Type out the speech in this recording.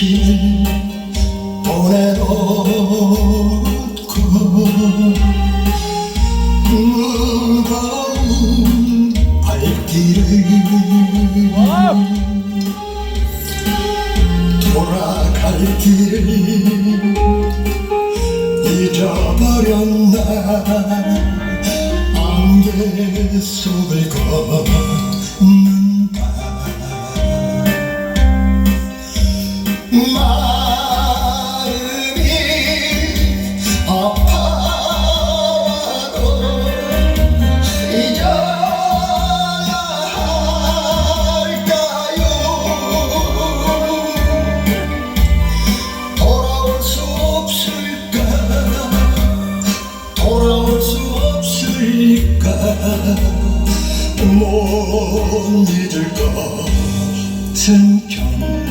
당신을 보내놓고 무거운 발길을 돌아갈 길을 잊어버렸나 안개 속을 걷 마음이 아파도 잊어야 할까요 돌아올 수 없을까? 돌아올 수 없을까? 못 잊을 것 같은 경.